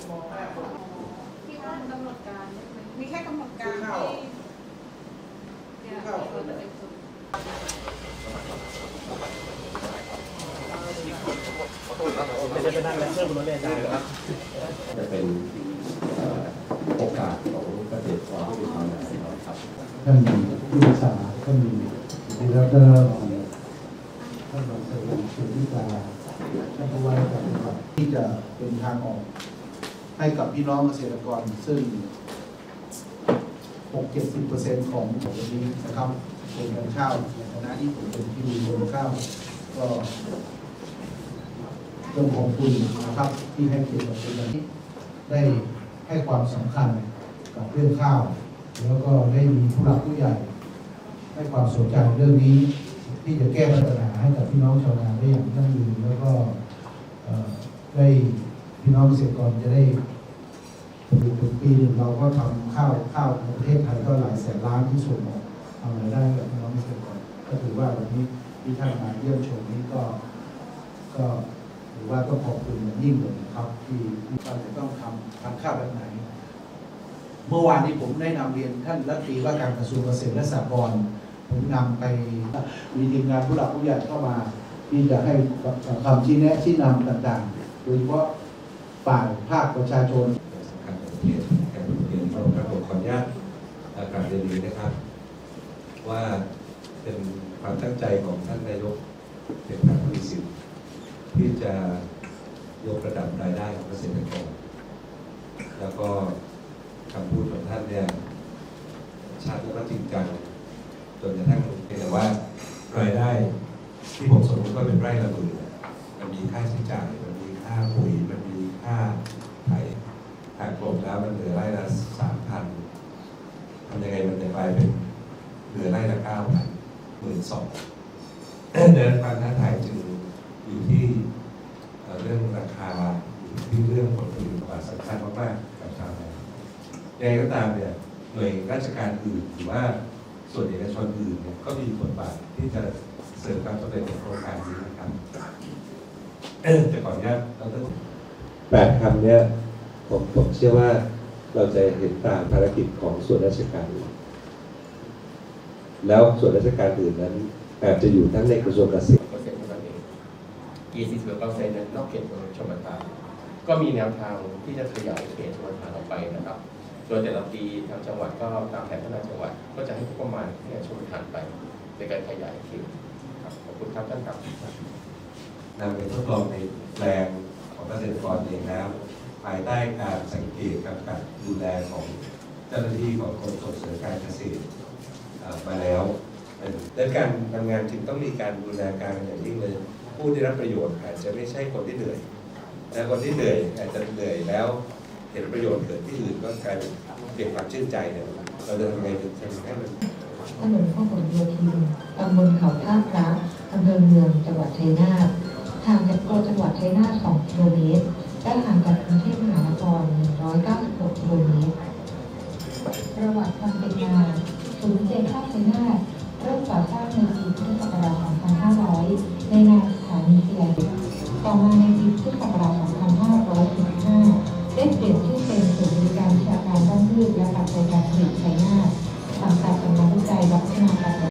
ที่ว่ากำหนดการมีแค่กำหนดการที่จะเป็นคนไม่ได้ไต่งเพื่อนบนนจะเป็นโอกาสของเกษตรกรที่ทำงานนะครับท่านผู้ศึกษาท่านดีแล้วก็ท่านรองเสริมสุริยาท่านผู้ว่าการจังหวัดที่จะเป็นทางออก ให้กับพี่น้องเกษตรกรซึ่ง 6-70%ของของวันนี้นะครับเป็นการข้าวในฐานะที่ผมเป็นที่มีมูลข้าวก็ต้องขอบคุณนะครับ ที่ให้เกียรติกับเป็นวันนี้ ได้ให้ความสำคัญกับเรื่องข้าว แล้วก็ได้มีผู้หลักผู้ใหญ่ ให้ความสนใจเรื่องนี้ ที่จะแก้ปัญหาให้กับพี่น้องชาวนาได้อย่างยั่งยืนแล้วก็ได้ พี่น้องเกษตรกรจะได้อยู่ถึงปีหนึ่งเราก็ทำข้าวข้าวในประเทศไทยก็หลายแสนล้านที่ส่งออกทำรายได้กับพี่น้องเกษตรกรก็ถือว่าวันนี้ที่ท่านมาเยี่ยมชมนี้ก็ก็ถือว่าต้องขอบคุณอย่างยิ่งเลยนะครับ ที่ที่เราจะต้องทำทำข้าวแบบไหน เมื่อวานนี้ผมได้นำเรียนท่านรัฐมนตรีว่าการกระทรวงเกษตรและสหกรณ์ผมนำไปมีทีมงานผู้หลักผู้ใหญ่เข้ามา ที่จะให้คำชี้แนะชี้นำต่างๆ โดยเฉพาะ ฝ่ายภาคประชาชนสำคัญของปรเทศการเรียนของครับผมขออนุญาตเอ่อกราบเรียนนี้นะครับ ว่าเป็นความตั้งใจของท่านนายกเป็นทางบริสิทธิ์ที่จะยกระดับรายได้ของเกษตรกร แล้วก็คำพูดของท่านเนี่ยชัดแล้วก็จริงจังจนกระทั่งเห็นว่ารายได้ที่ผมสมมติว่าเป็นไร่ละหมื่นมันมีค่าใช้จ่าย ค่าไถหักลบแล้วมันเหลือไร่ละสามพันทำยังไงมันจะกลายเป็นเหลือไร่ละเก้าพันหมื่นสองเดินความท้าทายจึงอยู่ที่เรื่องราคาอยู่ที่เรื่องผลผลิตกว่าสำคัญมากๆกับชาวนายังไงก็ตามเนี่ยหน่วยราชการอื่นหรือว่าส่วนเอกชนอื่นเนี่ยก็มีบทบาทที่จะเสริมความสำเร็จของโครงการนี้นะครับจะขออนุญาตเราต้อง แปดคำเนี่ยผมผมเชื่อว่าเราจะเห็นตามภารกิจของส่วนราชการอื่นแล้วส่วนราชการอื่นนั้นอาจจะอยู่ทั้งในกระทรวงเกษตรเปอร์เซ็นต์เท่านั้นเองยี่สิบเปอร์เซ็นต์นั้นนอกเขตชมประทานก็มีแนวทางที่จะขยายเขตชมประทานออกไปนะครับ โดยแต่ละปีทางจังหวัดก็ตามแผนพัฒนาจังหวัด ก็จะให้งบประมาณให้ชมประทานไปในการขยายเขตครับขอบคุณครับท่านครับนำไปทดลองในแปลง ของเกษตรกรเองแล้ว ภายใต้การสังเกตกับการดูแลของเจ้าหน้าที่ของกรมส่งเสริมการเกษตรมาแล้วดังการทำงานจึงต้องมีการบูรณาการอย่างยิ่งเลย ผู้ได้รับประโยชน์อาจจะไม่ใช่คนที่เหนื่อยแต่คนที่เหนื่อยอาจจะเหนื่อยแล้วเห็นประโยชน์เกิดที่อื่นก็กลายเป็นเปลี่ยนความชื่นใจเนี่ยเราจะทำไงถึงจะให้มันถนนพหลโยธินตำบลเขาท่าพระอำเภอเมืองจังหวัดชัยนาท ห่างจากตัวจังหวัดชัยนาท2กิโลเมตร และห่างจากกรุงเทพมหานคร 196กิโลเมตร ประวัติความเป็นมาศูนย์เจท่าชัยนาทเริ่มก่อสร้างในปีพุทธศักราช